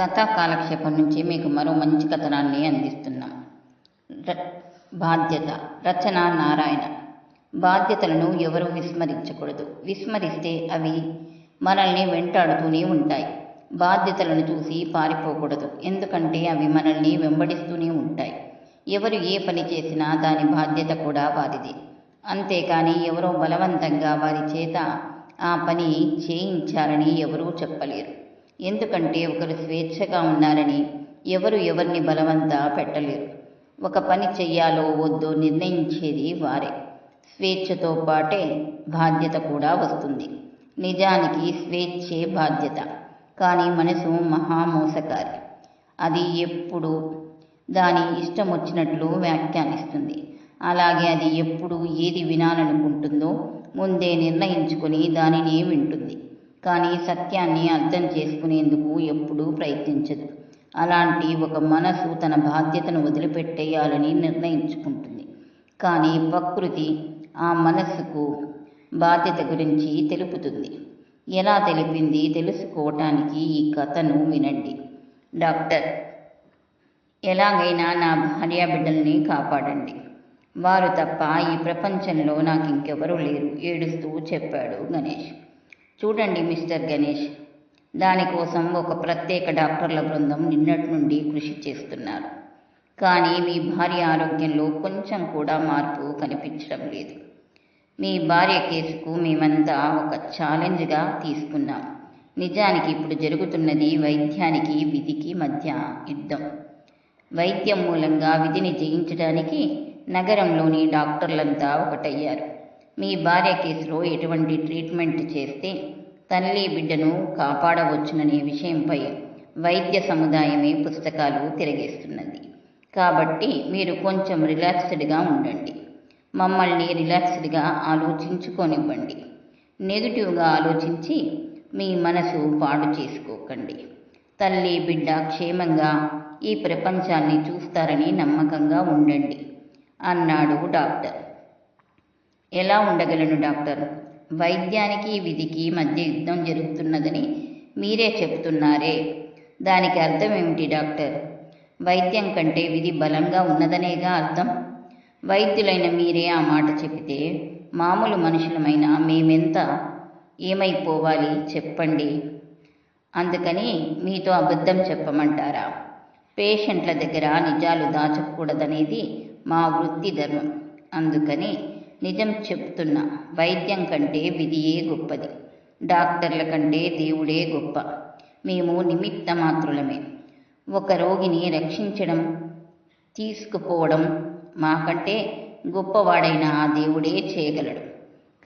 కథా కాలక్షేపం నుంచి మీకు మరో మంచి కథనాన్ని అందిస్తున్నాం. ర- బాధ్యత రచన నారాయణ. బాధ్యతలను ఎవరూ విస్మరించకూడదు. విస్మరిస్తే అవి మనల్ని వెంటాడుతూనే ఉంటాయి. బాధ్యతలను చూసి పారిపోకూడదు. ఎందుకంటే అవి మనల్ని వెంబడిస్తూనే ఉంటాయి. ఎవరు ఏ పని చేసినా దాని బాధ్యత కూడా వారిది. అంతేకాని ఎవరో బలవంతంగా వారి చేత ఆ పని చేయించారని ఎవరూ చెప్పలేరు. ఎందుకంటే ఒకరు స్వేచ్ఛగా ఉన్నారని ఎవరు ఎవరిని బలవంత పెట్టలేరు. ఒక పని చెయ్యాలో వద్దో నిర్ణయించేది వారే. స్వేచ్ఛతో పాటే బాధ్యత కూడా వస్తుంది. నిజానికి స్వేచ్ఛే బాధ్యత. కానీ మనసు మహామోసకారి. అది ఎప్పుడు దాని ఇష్టం వచ్చినట్లు వ్యాఖ్యానిస్తుంది. అలాగే అది ఎప్పుడు ఏది వినాలనుకుంటుందో ముందే నిర్ణయించుకొని దానినే వింటుంది. కానీ సత్యాన్ని అర్థం చేసుకునేందుకు ఎప్పుడూ ప్రయత్నించదు. అలాంటి ఒక మనసు తన బాధ్యతను వదిలిపెట్టేయాలని నిర్ణయించుకుంటుంది. కానీ ప్రకృతి ఆ మనస్సుకు బాధ్యత గురించి తెలుపుతుంది. ఎలా తెలిపింది తెలుసుకోవటానికి ఈ కథను వినండి. డాక్టర్ ఎలాగైనా నా భార్య బిడ్డల్ని కాపాడండి. వారు తప్ప ఈ ప్రపంచంలో నాకు ఇంకెవరూ లేరు ఏడుస్తూ చెప్పాడు గణేష్. చూడండి మిస్టర్ గణేష్ దానికోసం ఒక ప్రత్యేక డాక్టర్ల బృందం నిన్నటి నుండి కృషి చేస్తున్నారు. కానీ మీ భార్య ఆరోగ్యంలో కొంచెం కూడా మార్పు కనిపించడం లేదు. మీ భార్య కేసుకు మేమంతా ఒక ఛాలెంజ్గా తీసుకున్నాం. నిజానికి ఇప్పుడు జరుగుతున్నది వైద్యానికి విధికి మధ్య యుద్ధం. వైద్యం మూలంగా విధిని జయించడానికి నగరంలోని డాక్టర్లంతా ఒకటయ్యారు. మీ భార్య కేసులో ఎటువంటి ట్రీట్మెంట్ చేస్తే తల్లి బిడ్డను కాపాడవచ్చుననే విషయంపై వైద్య సముదాయమే పుస్తకాలు తిరగేస్తున్నది. కాబట్టి మీరు కొంచెం రిలాక్స్డ్గా ఉండండి. మమ్మల్ని రిలాక్స్డ్గా ఆలోచించుకోనివ్వండి. నెగిటివ్గా ఆలోచించి మీ మనసు పాడు చేసుకోకండి. తల్లి బిడ్డ క్షేమంగా ఈ ప్రపంచాన్ని చూస్తారని నమ్మకంగా ఉండండి అన్నాడు డాక్టర్. ఎలా ఉండగలను డాక్టర్? వైద్యానికి విధికి మధ్య యుద్ధం జరుగుతున్నదని మీరే చెప్తున్నారే దానికి అర్థం ఏమిటి డాక్టర్? వైద్యం కంటే విధి బలంగా ఉన్నదనేగా అర్థం? వైద్యులైన మీరే ఆ మాట చెబితే మామూలు మనుషులమైన మేమెంత ఏమైపోవాలి చెప్పండి. అందుకని మీతో అబద్ధం చెప్పమంటారా? పేషెంట్ల దగ్గర నిజాలు దాచకూడదనేది మా వృత్తి ధర్మం. అందుకని నిజం చెప్తున్నా వైద్యం కంటే విధియే గొప్పది. డాక్టర్ల కంటే దేవుడే గొప్ప. మేము నిమిత్త మాత్రులమే ఒక రోగిని రక్షించడం తీసుకుపోవడం మాకంటే గొప్పవాడైన ఆ దేవుడే చేయగలడు.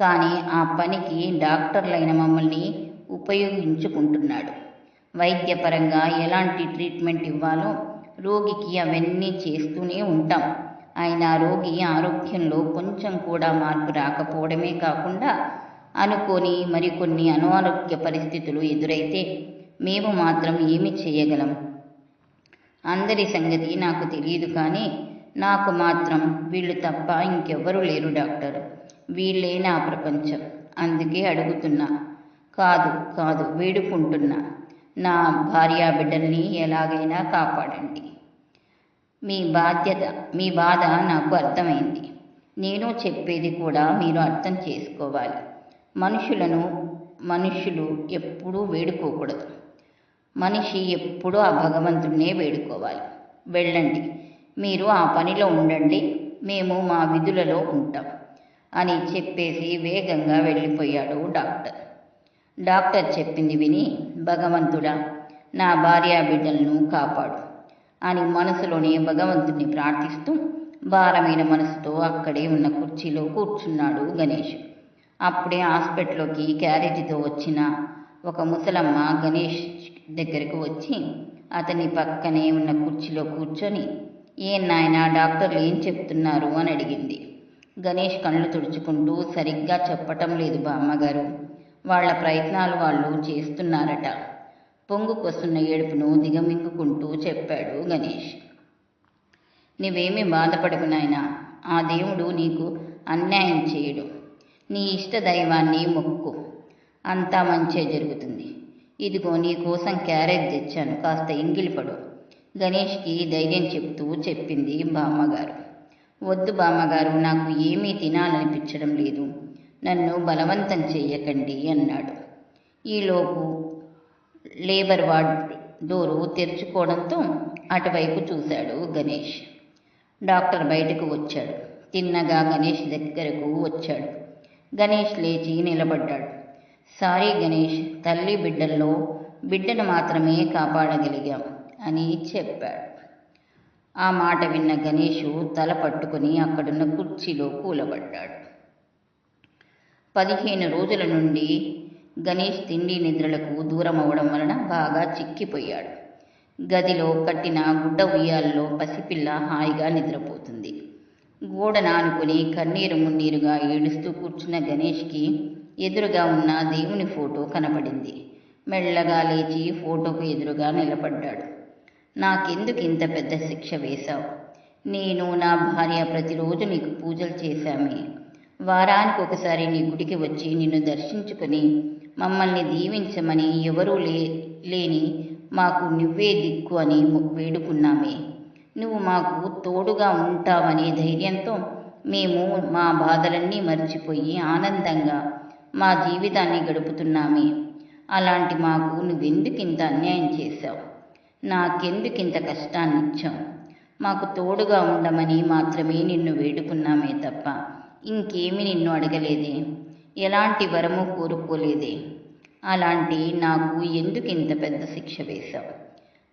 కానీ ఆ పనికి డాక్టర్లైన మమ్మల్ని ఉపయోగించుకుంటున్నాడు. వైద్యపరంగా ఎలాంటి ట్రీట్మెంట్ ఇవ్వాలో రోగికి అవన్నీ చేస్తూనే ఉంటాం. అయినా రోగి ఆరోగ్యంలో కొంచెం కూడా మార్పు రాకపోవడమే కాకుండా అనుకోని మరికొన్ని అనారోగ్య పరిస్థితులు ఎదురైతే మేము మాత్రం ఏమి చేయగలం? అందరి సంగతి నాకు తెలియదు కానీ నాకు మాత్రం వీళ్ళు తప్ప ఇంకెవ్వరూ లేరు డాక్టర్. వీళ్ళే నా ప్రపంచం. అందుకే అడుగుతున్నా. కాదు కాదు వేడుకుంటున్నా. నా భార్యా బిడ్డల్ని ఎలాగైనా కాపాడండి. మీ బాధ్యత మీ బాధ నాకు అర్థమైంది. నేను చెప్పేది కూడా మీరు అర్థం చేసుకోవాలి. మనుషులను మనుషులు ఎప్పుడూ వేడుకోకూడదు. మనిషి ఎప్పుడూ ఆ భగవంతుడినే వేడుకోవాలి. వెళ్ళండి. మీరు ఆ పనిలో ఉండండి. మేము మా విధులలో ఉంటాం అని చెప్పేసి వేగంగా వెళ్ళిపోయాడు డాక్టర్. డాక్టర్ చెప్పింది విని భగవంతుడా నా భార్యా బిడ్డలను కాపాడు. అని మనసులోనే భగవంతుని ప్రార్థిస్తూ భారమైన మనసుతో అక్కడే ఉన్న కుర్చీలో కూర్చున్నాడు గణేష్. అప్పుడే హాస్పిటల్లోకి క్యారేజీతో వచ్చిన ఒక ముసలమ్మ గణేష్ దగ్గరకు వచ్చి అతని పక్కనే ఉన్న కుర్చీలో కూర్చొని ఏ నాయనా డాక్టర్లు ఏం చెప్తున్నారు? అని అడిగింది. గణేష్ కళ్ళు తుడుచుకుంటూ సరిగ్గా చెప్పటం లేదు బామ్మగారు. వాళ్ళ ప్రయత్నాలు వాళ్ళు చేస్తున్నారట. పొంగుకొస్తున్న ఏడుపును దిగమింగుకుంటూ చెప్పాడు గణేష్. నీవేమీ బాధపడకు నాయనా ఆ దేవుడు నీకు అన్యాయం చేయడు. నీ ఇష్ట దైవాన్ని మొక్కు. అంతా మంచే జరుగుతుంది. ఇదిగో నీ కోసం క్యారేజ్ తెచ్చాను కాస్త ఇంగిలిపడు గణేష్కి ధైర్యం చెప్తూ చెప్పింది బామ్మగారు. వద్దు బామ్మగారు నాకు ఏమీ తినాలనిపించడం లేదు. నన్ను బలవంతం చెయ్యకండి అన్నాడు. ఈలోపు లేబర్ వార్డ్ డోరు తెరుచుకోవడంతో అటువైపు చూశాడు గణేష్. డాక్టర్ బయటకు వచ్చాడు. తిన్నగా గణేష్ దగ్గరకు వచ్చాడు. గణేష్ లేచి నిలబడ్డాడు. సారీ గణేష్ తల్లి బిడ్డల్లో బిడ్డను మాత్రమే కాపాడగలిగాం అని చెప్పాడు. ఆ మాట విన్న గణేషు తల పట్టుకుని అక్కడున్న కుర్చీలో కూలబడ్డాడు. పదిహేను రోజుల నుండి గణేష్ తిండి నిద్రలకు దూరం అవడం వలన బాగా చిక్కిపోయాడు. గదిలో కట్టిన గుడ్డ ఉయ్యాల్లో పసిపిల్ల హాయిగా నిద్రపోతుంది. గోడన ఆనుకుని కన్నీరు మున్నీరుగా ఏడుస్తూ కూర్చున్న గణేష్కి ఎదురుగా ఉన్న దేవుని ఫోటో కనపడింది మెల్లగా లేచి ఫోటోకు ఎదురుగా నిలబడ్డాడు. నాకెందుకు ఇంత పెద్ద శిక్ష వేశావు? నేను నా భార్య ప్రతిరోజు నీకు పూజలు చేశామే. వారానికి ఒకసారి నీ గుడికి వచ్చి నిన్ను దర్శించుకొని మమ్మల్ని దీవించమని ఎవరూ లే లేని మాకు నువ్వే దిక్కు అని వేడుకున్నామే. నువ్వు మాకు తోడుగా ఉంటావనే ధైర్యంతో మేము మా బాధలన్నీ మర్చిపోయి ఆనందంగా మా జీవితాన్ని గడుపుతున్నామే. అలాంటి మాకు నువ్వెందుకింత అన్యాయం చేశావు? నాకెందుకింత కష్టాన్ని ఇచ్చావు మాకు తోడుగా ఉండమని మాత్రమే నిన్ను వేడుకున్నామే తప్ప ఇంకేమీ నిన్ను అడగలేదే. ఎలాంటి వరము కోరుకోలేదే. అలాంటి నాకు ఎందుకు ఇంత పెద్ద శిక్ష వేశావు?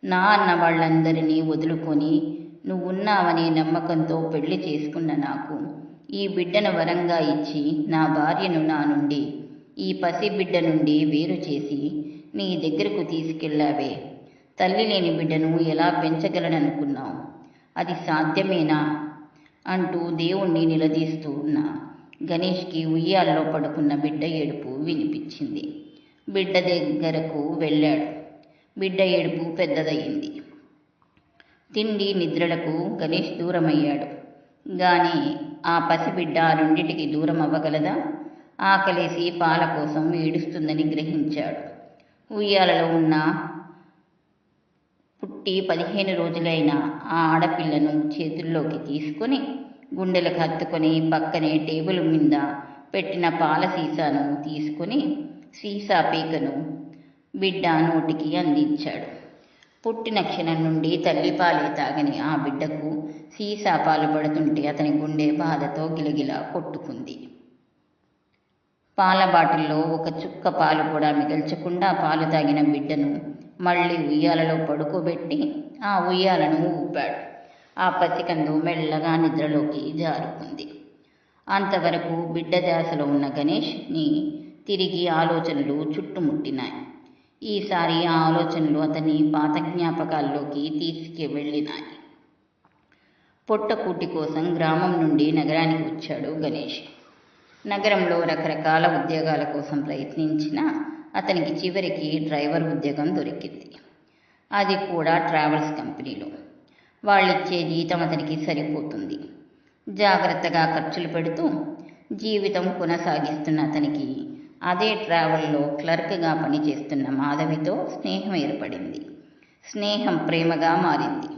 నా అన్న వాళ్ళందరినీ వదులుకొని నువ్వున్నావనే నమ్మకంతో పెళ్ళి చేసుకున్న నాకు ఈ బిడ్డను వరంగా ఇచ్చి నా భార్యను నా నుండి ఈ పసి బిడ్డ నుండి వేరు చేసి నీ దగ్గరకు తీసుకెళ్ళావే. తల్లి లేని బిడ్డను ఎలా పెంచగలననుకున్నావు? అది సాధ్యమేనా? అంటూ దేవుణ్ణి నిలదీస్తూ ఉన్నా. గణేష్కి ఉయ్యాల్లో పడుకున్న బిడ్డ ఏడుపు వినిపించింది. బిడ్డ దగ్గరకు వెళ్ళాడు. బిడ్డ ఏడుపు పెద్దదయ్యింది. తిండి నిద్రలకు గణేష్ దూరమయ్యాడు. కానీ ఆ పసిబిడ్డ ఆ రెండిటికి దూరం అవ్వగలదా ఆకలేసి పాల కోసం ఏడుస్తుందని గ్రహించాడు. ఉయ్యాలలో ఉన్న పుట్టి పదిహేను రోజులైన ఆ ఆడపిల్లను చేతుల్లోకి తీసుకొని గుండెలకు హత్తుకొని పక్కనే టేబుల్ మీద పెట్టిన పాల సీసాను తీసుకొని సీసా పీకను బిడ్డ నోటికి అందించాడు. పుట్టిన క్షణం నుండి తల్లిపాలే తాగని ఆ బిడ్డకు సీసా పాలు పడుతుంటే అతని గుండె బాధతో గిలగిలా కొట్టుకుంది. పాల బాటిల్లో ఒక చుక్క పాలు కూడా మిగల్చకుండా పాలు తాగిన బిడ్డను మళ్ళీ ఉయ్యాలలో పడుకోబెట్టి ఆ ఉయ్యాలను ఊపాడు. ఆ పసికందు మెల్లగా నిద్రలోకి జారుకుంది. అంతవరకు బిడ్డ ధ్యాసలో ఉన్న గణేష్ని తిరిగి ఆలోచనలు చుట్టుముట్టినాయి. ఈసారి ఆ ఆలోచనలు అతని పాత జ్ఞాపకాల్లోకి తీసుకువెళ్ళినాయి పొట్టకూటి కోసం గ్రామం నుండి నగరానికి వచ్చాడు గణేష్. నగరంలో రకరకాల ఉద్యోగాల కోసం ప్రయత్నించిన అతనికి చివరికి డ్రైవర్ ఉద్యోగం దొరికింది. అది కూడా ట్రావెల్స్ కంపెనీలో. వాళ్ళిచ్చే జీతం అతనికి సరిపోతుంది. జాగ్రత్తగా ఖర్చులు పెడుతూ జీవితం కొనసాగిస్తున్న అతనికి అదే ట్రావెల్లో క్లర్క్గా పనిచేస్తున్న మాధవితో స్నేహం ఏర్పడింది. స్నేహం ప్రేమగా మారింది.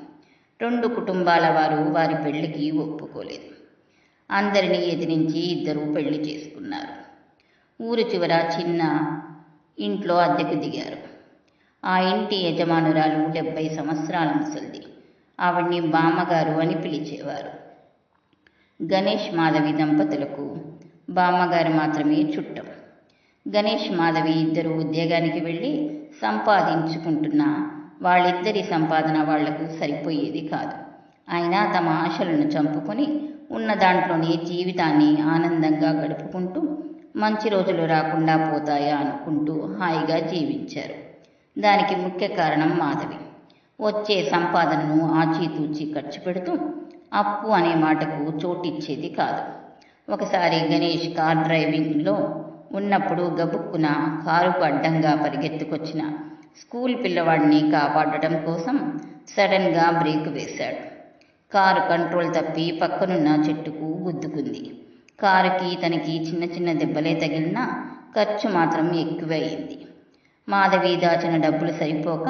రెండు కుటుంబాల వారు వారి పెళ్ళికి ఒప్పుకోలేదు. అందరినీ ఎదిరించి ఇద్దరూ పెళ్ళి చేసుకున్నారు. ఊరు చివర చిన్న ఇంట్లో అద్దెకు దిగారు. ఆ ఇంటి యజమానురాలు డెబ్బై సంవత్సరాల ముసలిది. ఆవిడ్ని బామ్మగారు అని పిలిచేవారు. గణేష్ మాధవి దంపతులకు బామ్మగారు మాత్రమే చుట్టం. గణేష్ మాధవి ఇద్దరు ఉద్యోగానికి వెళ్ళి సంపాదించుకుంటున్న వాళ్ళిద్దరి సంపాదన వాళ్ళకు సరిపోయేది కాదు. అయినా తమ ఆశలను చంపుకొని ఉన్న దాంట్లోనే జీవితాన్ని ఆనందంగా గడుపుకుంటూ మంచి రోజులు రాకుండా పోతాయా అనుకుంటూ హాయిగా జీవించారు. దానికి ముఖ్య కారణం మాధవి. వచ్చే సంపాదనను ఆచితూచి ఖర్చు పెడుతూ అప్పు అనే మాటకు చోటిచ్చేది కాదు. ఒకసారి గణేష్ కార్ డ్రైవింగ్లో ఉన్నప్పుడు గబుక్కున కారుకు అడ్డంగా పరిగెత్తుకొచ్చిన. స్కూల్ పిల్లవాడిని కాపాడటం కోసం సడన్గా బ్రేక్ వేశాడు. కారు కంట్రోల్ తప్పి పక్కనున్న చెట్టుకు గుద్దుకుంది. కారుకి తనకి చిన్న చిన్న దెబ్బలే తగిలినా ఖర్చు మాత్రం ఎక్కువయింది మాధవి దాచిన డబ్బులు సరిపోక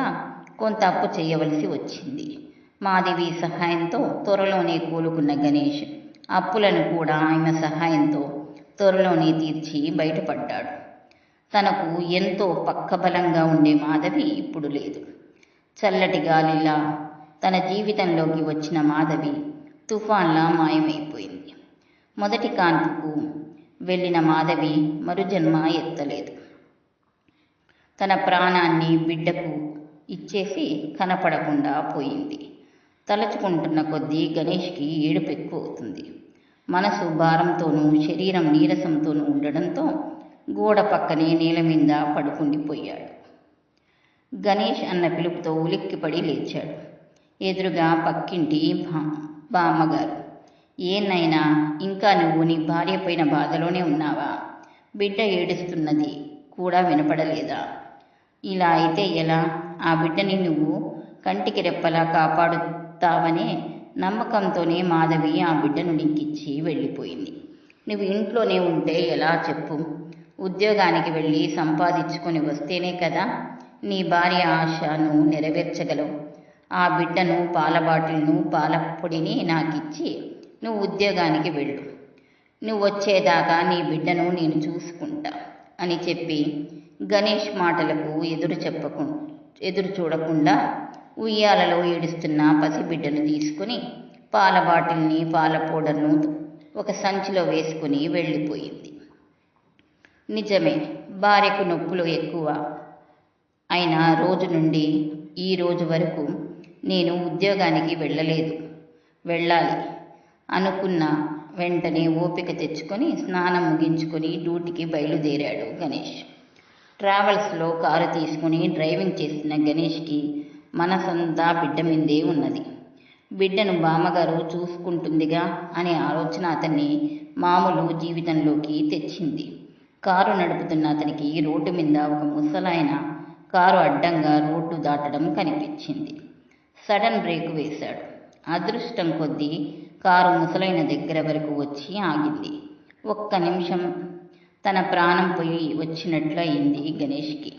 కొంత అప్పు చేయవలసి వచ్చింది. మాధవి సహాయంతో త్వరలోనే కోలుకున్న గణేష్ అప్పులను కూడా ఆమె సహాయంతో త్వరలోనే తీర్చి బయటపడ్డాడు. తనకు ఎంతో పక్కబలంగా ఉండే మాధవి ఇప్పుడు లేదు. చల్లటి గాలిలా తన జీవితంలోకి వచ్చిన మాధవి తుఫాన్లా మాయమైపోయింది. మొదటి కాన్పుకు వెళ్ళిన మాధవి మరుజన్మ ఎత్తలేదు. తన ప్రాణాన్ని బిడ్డకు ఇచ్చేసి కనపడకుండా పోయింది. తలచుకుంటున్న కొద్దీ గణేష్కి ఏడుపు ఎక్కువ అవుతుంది మనసు భారంతోనూ శరీరం నీరసంతోనూ ఉండడంతో గోడ పక్కనే నేల మీద పడుకుండిపోయాడు. గణేష్ అన్న పిలుపుతో ఉలిక్కిపడి లేచాడు. ఎదురుగా పక్కింటి బామ్మగారు. ఏనైనా ఇంకా నువ్వు నీ భార్య పైన బాధలోనే ఉన్నావా? బిడ్డ ఏడుస్తున్నది కూడా వినపడలేదా? ఇలా అయితే ఎలా? ఆ బిడ్డని నువ్వు కంటికి రెప్పలా కాపాడుతావనే నమ్మకంతోనే మాధవి ఆ బిడ్డను నీకిచ్చి వెళ్ళిపోయింది. నువ్వు ఇంట్లోనే ఉంటే ఎలా చెప్పు? ఉద్యోగానికి వెళ్ళి సంపాదించుకొని వస్తేనే కదా నీ భార్య ఆశను నెరవేర్చగలవు. ఆ బిడ్డను పాల బాటిల్ను పాల పొడిని నాకిచ్చి నువ్వు ఉద్యోగానికి వెళ్ళు. నువ్వు వచ్చేదాకా నీ బిడ్డను నేను చూసుకుంటా అని చెప్పి గణేష్ మాటలకు ఎదురు చెప్పకుండా ఎదురు చూడకుండా ఉయ్యాలలో ఏడుస్తున్న పసిబిడ్డను తీసుకుని పాల బాటిల్ని పాల పౌడర్ను ఒక సంచిలో వేసుకుని వెళ్ళిపోయింది. నిజమే భార్యకు నొప్పులు ఎక్కువ. అయినా రోజు నుండి ఈ రోజు వరకు నేను ఉద్యోగానికి వెళ్ళలేదు. వెళ్ళాలి అనుకున్న వెంటనే ఓపిక తెచ్చుకొని స్నానం ముగించుకొని డ్యూటీకి బయలుదేరాడు గణేష్. ట్రావెల్స్లో కారు తీసుకుని డ్రైవింగ్ చేసిన గణేష్కి మనసంతా బిడ్డ మీదే ఉన్నది. బిడ్డను బామ్మగారు చూసుకుంటుందిగా అనే ఆలోచన అతన్ని మామూలు జీవితంలోకి తెచ్చింది. కారు నడుపుతున్న అతనికి రోడ్డు మీద ఒక ముసలాయన కారు అడ్డంగా రోడ్డు దాటడం కనిపించింది. సడన్ బ్రేక్ వేశాడు. అదృష్టం కొద్దీ కారు ముసలైన దగ్గర వరకు వచ్చి ఆగింది. ఒక్క నిమిషం తన ప్రాణం పోయి వచ్చినట్లు అయింది గణేష్కి.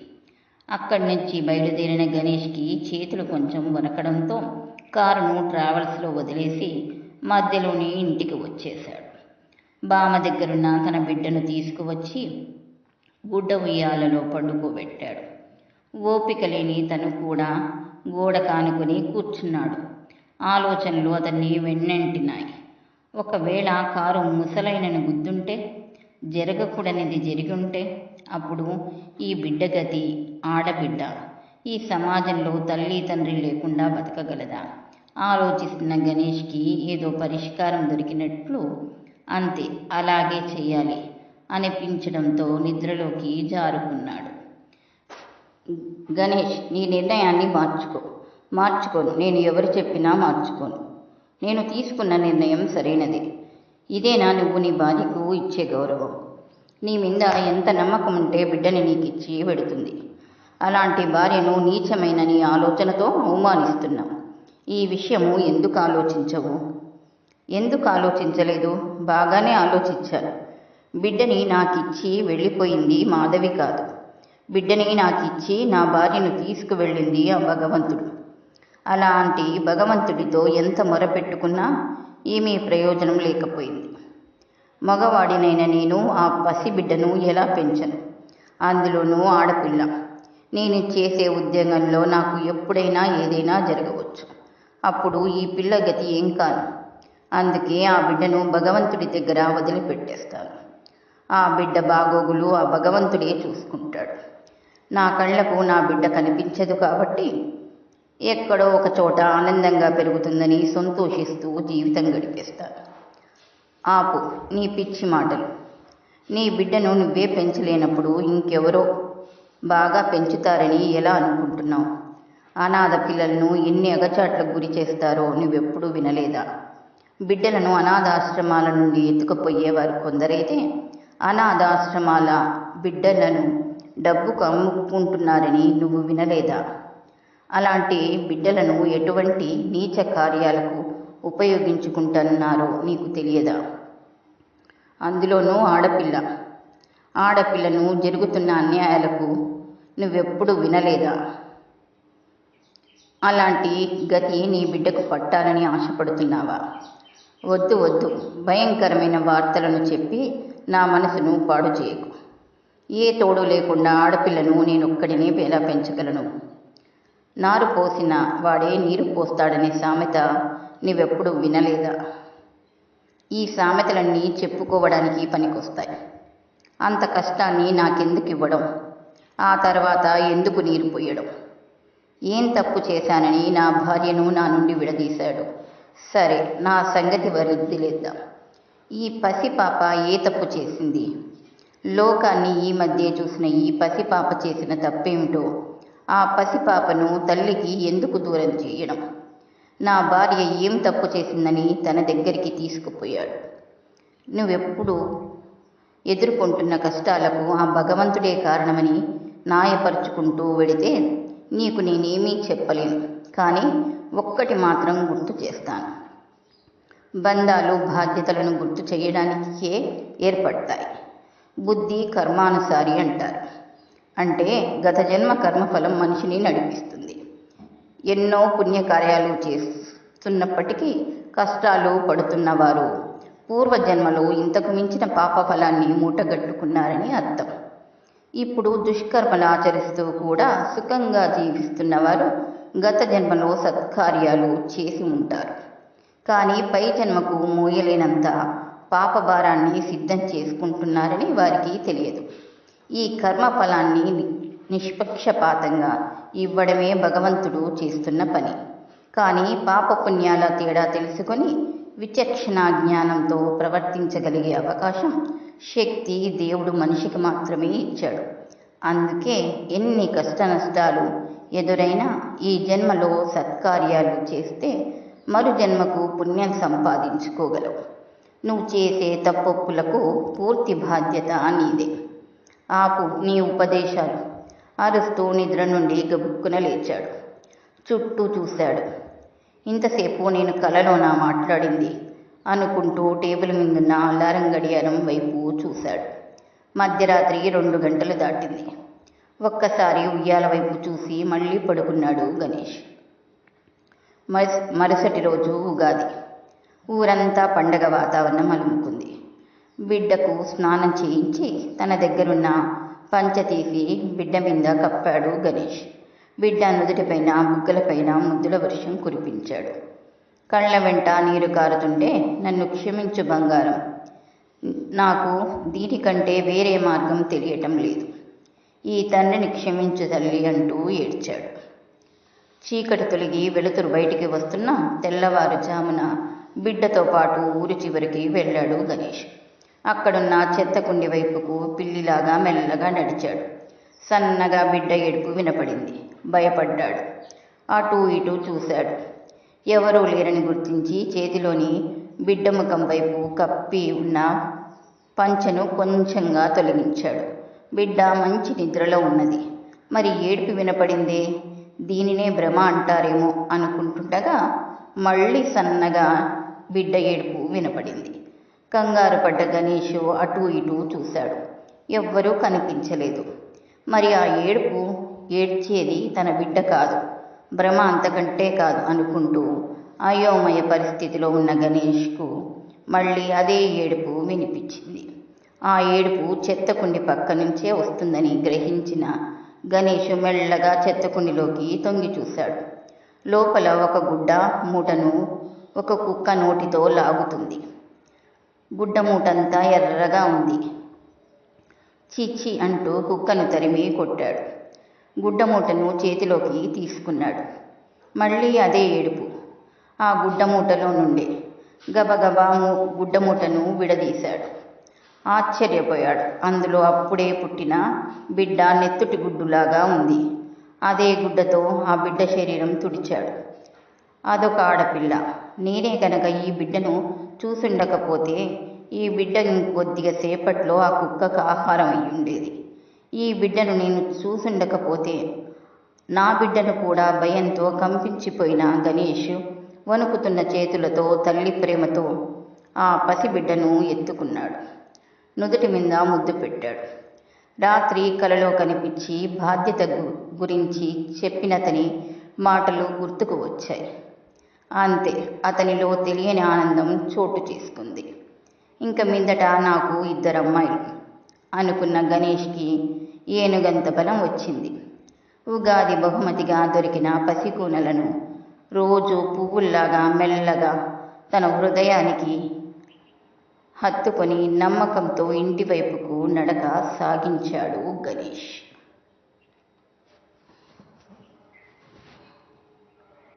అక్కడి నుంచి బయలుదేరిన గణేష్కి చేతులు కొంచెం వనకడంతో కారును ట్రావెల్స్లో వదిలేసి మధ్యలోనే ఇంటికి వచ్చేశాడు. బామ దగ్గరున్న తన బిడ్డను తీసుకువచ్చి గుడ్డ ఉయ్యాలలో పండుకోబెట్టాడు. ఓపిక లేని తను కూడా గోడ కానుకొని కూర్చున్నాడు. ఆలోచనలు అతన్ని వెన్నెంటినాయి. ఒకవేళ కారు ముసలైనను గుద్దుంటే జరగకూడనిది జరిగి ఉంటే అప్పుడు ఈ బిడ్డ గతి ఆడబిడ్డ ఈ సమాజంలో తల్లి తండ్రి లేకుండా బతకగలదా? ఆలోచిస్తున్న గణేష్కి ఏదో పరిష్కారం దొరికినట్లు అంతే అలాగే చేయాలి అనిపించడంతో నిద్రలోకి జారుకున్నాడు. గణేష్ నీ నిర్ణయాన్ని మార్చుకో. మార్చుకోను. నేను ఎవరు చెప్పినా మార్చుకోను. నేను తీసుకున్న నిర్ణయం సరైనది. ఇదేనా నువ్వు నీ భార్యకు ఇచ్చే గౌరవం? నీ మీద ఎంత నమ్మకం ఉంటే బిడ్డని నీకు ఇచ్చి పెడుతుంది అలాంటి భార్యను నీచమైన నీ ఆలోచనతో అవమానిస్తున్నావు. ఈ విషయము ఎందుకు ఆలోచించవు? ఎందుకు ఆలోచించలేదు? బాగానే ఆలోచించాను. బిడ్డని నాకిచ్చి వెళ్ళిపోయింది మాధవి కాదు. బిడ్డని నాకిచ్చి నా భార్యను తీసుకువెళ్ళింది ఆ భగవంతుడు. అలాంటి భగవంతుడితో ఎంత మొరపెట్టుకున్నా ఏమీ ప్రయోజనం లేకపోయింది. మగవాడినైన నేను ఆ పసిబిడ్డను ఎలా పెంచను? అందులోనూ ఆడపిల్ల. నేను చేసే ఉద్యోగంలో నాకు ఎప్పుడైనా ఏదైనా జరగవచ్చు. అప్పుడు ఈ పిల్ల గతి ఏం కాదు. అందుకే ఆ బిడ్డను భగవంతుడి దగ్గర వదిలిపెట్టేస్తాను. ఆ బిడ్డ బాగోగులు ఆ భగవంతుడే చూసుకుంటాడు. నా కళ్ళకు నా బిడ్డ కనిపించదు కాబట్టి ఎక్కడో ఒక చోట ఆనందంగా పెరుగుతుందని సంతోషిస్తూ జీవితం గడిపేస్తారు ఆపు నీ పిచ్చి మాటలు. నీ బిడ్డను నువ్వే పెంచలేనప్పుడు ఇంకెవరో బాగా పెంచుతారని ఎలా అనుకుంటున్నావు? అనాథ పిల్లలను ఎన్ని అగచాట్లకు గురి చేస్తారో నువ్వెప్పుడూ వినలేదా? బిడ్డలను అనాథాశ్రమాల నుండి ఎత్తుకుపోయేవారు కొందరైతే అనాథాశ్రమాల బిడ్డలను డబ్బుకు అమ్ముకుంటున్నారని నువ్వు వినలేదా? అలాంటి బిడ్డలను ఎటువంటి నీచ కార్యాలకు ఉపయోగించుకుంటున్నారో నీకు తెలియదా? అందులోనూ ఆడపిల్ల. ఆడపిల్లను జరుగుతున్న అన్యాయాలకు నువ్వెప్పుడు వినలేదా? అలాంటి గతి నీ బిడ్డకు పట్టాలని ఆశపడుతున్నావా? వద్దు వద్దు. భయంకరమైన వార్తలను చెప్పి నా మనసును పాడు చేయకు ఏ తోడు లేకుండా ఆడపిల్లను నేనొక్కడినే ఎలా పెంచగలను? నారు పోసిన వాడే నీరు పోస్తాడనే సామెత నీవెప్పుడు వినలేదా? ఈ సామెతలన్నీ చెప్పుకోవడానికి పనికొస్తాయి. అంత కష్టాన్ని నాకెందుకు ఇవ్వడం ఆ తర్వాత ఎందుకు నీరు పోయడం? ఏం తప్పు చేశానని నా భార్యను నా నుండి విడదీశాడు. సరే నా సంగతి వదిలేద్దాం ఈ పసిపాప ఏ తప్పు చేసింది? లోకాన్ని ఈ మధ్య చూసిన ఈ పసిపాప చేసిన తప్పేమిటో ఆ పసిపాపను తల్లికి ఎందుకు దూరం చేయడం? నా భార్య ఏం తప్పు చేసిందని తన దగ్గరికి తీసుకుపోయాడు. నువ్వెప్పుడు ఎదుర్కొంటున్న కష్టాలకు ఆ భగవంతుడే కారణమని న్యాయపరుచుకుంటూ వెడితే నీకు నేనేమీ చెప్పలేను కానీ ఒక్కటి మాత్రం గుర్తు చేస్తాను. బంధాలు బాధ్యతలను గుర్తు చేయడానికే ఏర్పడతాయి. బుద్ధి కర్మానుసారి అంటారు. అంటే గత జన్మ కర్మఫలం మనిషిని నడిపిస్తుంది. ఎన్నో పుణ్యకార్యాలు చేస్తున్నప్పటికీ కష్టాలు పడుతున్నవారు పూర్వజన్మలో ఇంతకు మించిన పాప ఫలాన్ని మూటగట్టుకున్నారని అర్థం. ఇప్పుడు దుష్కర్మలు ఆచరిస్తూ కూడా సుఖంగా జీవిస్తున్నవారు గత జన్మలో సత్కార్యాలు చేసి ఉంటారు. కానీ పై జన్మకు మోయలేనంత పాపభారాన్ని సిద్ధం చేసుకుంటున్నారని వారికి తెలియదు. ఈ కర్మ ఫలాన్ని నిష్పక్షపాతంగా ఇవ్వడమే భగవంతుడు చేస్తున్న పని. కానీ పాప పుణ్యాల తేడా తెలుసుకొని విచక్షణ జ్ఞానంతో ప్రవర్తించగలిగే అవకాశం శక్తి దేవుడు మనిషికి మాత్రమే ఇచ్చాడు. అందుకే ఎన్ని కష్ట నష్టాలు ఎదురైనా ఈ జన్మలో సత్కార్యాలు చేస్తే మరు జన్మకు పుణ్యం సంపాదించుకోగలవు. నువ్వు చేసే తప్పొప్పులకు పూర్తి బాధ్యత నీదే. ఆపు నీ ఉపదేశాలు. అరుస్తూ నిద్ర నుండి గబుక్కున లేచాడు. చుట్టూ చూశాడు. ఇంతసేపు నేను కలలోనా మాట్లాడింది అనుకుంటూ టేబుల్ మీదున్న అలారం గడియారం వైపు చూశాడు. మధ్యరాత్రి రెండు గంటలు దాటింది. ఒక్కసారి ఉయ్యాల వైపు చూసి మళ్ళీ పడుకున్నాడు గణేష్. మరుసటి రోజు ఉగాది. ఊరంతా పండగ వాతావరణం అలుముకుంది. బిడ్డకు స్నానం చేయించి తన దగ్గరున్న పంచ తీసి బిడ్డ మీద కప్పాడు గణేష్. బిడ్డ నుదుటిపైన బుగ్గలపైన ముద్దుల వర్షం కురిపించాడు. కళ్ళ వెంట నీరు కారుతుంటే నన్ను క్షమించు బంగారం. నాకు దీనికంటే వేరే మార్గం తెలియటం లేదు. ఈ తండ్రిని క్షమించు తల్లి అంటూ ఏడ్చాడు. చీకటి తొలగి వెలుతురు బయటికి వస్తున్న తెల్లవారుజామున బిడ్డతో పాటు ఊరి చివరికి వెళ్ళాడు గణేష్. అక్కడున్న చెత్తకుండి వైపుకు పిల్లిలాగా మెల్లగా నడిచాడు. సన్నగా బిడ్డ ఏడుపు వినపడింది. భయపడ్డాడు. అటూ ఇటూ చూశాడు. ఎవరూ లేరని గుర్తించి చేతిలోని బిడ్డ ముఖం వైపు కప్పి ఉన్న పంచను కొంచెంగా తొలగించాడు. బిడ్డ మంచి నిద్రలో ఉన్నది. మరి ఏడుపు వినపడిందే? దీనినే భ్రమ అంటారేమో అనుకుంటుండగా మళ్ళీ సన్నగా బిడ్డ ఏడుపు వినపడింది. కంగారు పడ్డ గణేషు అటూ ఇటూ చూశాడు. ఎవ్వరూ కనిపించలేదు. మరి ఆ ఏడుపు ఏడ్చేది తన బిడ్డ కాదు. భ్రమ అంతకంటే కాదు అనుకుంటూ అయోమయ పరిస్థితిలో ఉన్న గణేష్కు మళ్ళీ అదే ఏడుపు వినిపించింది. ఆ ఏడుపు చెత్తకుండి పక్క నుంచే వస్తుందని గ్రహించిన గణేష్ మెల్లగా చెత్తకుండిలోకి తొంగి చూశాడు. లోపల ఒక గుడ్డ మూటను ఒక కుక్క నోటితో లాగుతుంది. గుడ్డ మూటంతా ఎర్రగా ఉంది. చీచి అంటూ కుక్కను తరిమి కొట్టాడు. గుడ్డ మూటను చేతిలోకి తీసుకున్నాడు. మళ్ళీ అదే ఏడుపు. ఆ గుడ్డ మూటలో నుండే గబగబా గుడ్డమూటను గుడ్డ మూటను విడదీశాడు. ఆశ్చర్యపోయాడు. అందులో అప్పుడే పుట్టిన బిడ్డ నెత్తుటి గుడ్డులాగా ఉంది. అదే గుడ్డతో ఆ బిడ్డ శరీరం తుడిచాడు. అదొక ఆడపిల్ల. నేనే కనుక ఈ బిడ్డను చూసుండకపోతే ఈ బిడ్డ ఇంకొద్దిగా సేపట్లో ఆ కుక్కకు ఆహారం అయి ఉండేది ఈ బిడ్డను నేను చూసుండకపోతే నా బిడ్డను కూడా భయంతో కంపించిపోయిన గణేష్ వణుకుతున్న చేతులతో తల్లి ప్రేమతో ఆ పసిబిడ్డను ఎత్తుకున్నాడు. నుదుటి మీద ముద్దు పెట్టాడు. రాత్రి కలలో కనిపించి బాధ్యత గురించి చెప్పినతని మాటలు గుర్తుకు వచ్చాయి. అంతే. అతనిలో తెలియని ఆనందం చోటు చేసుకుంది. ఇంక మీదట నాకు ఇద్దరు అమ్మాయిలు అనుకున్న గణేష్కి ఏనుగంత బలం వచ్చింది. ఉగాది బహుమతిగా దొరికిన పసికూనలను రోజు పువ్వుల్లాగా మెల్లగా తన హృదయానికి హత్తుకొని నమ్మకంతో ఇంటివైపుకు నడక సాగించాడు గణేష్.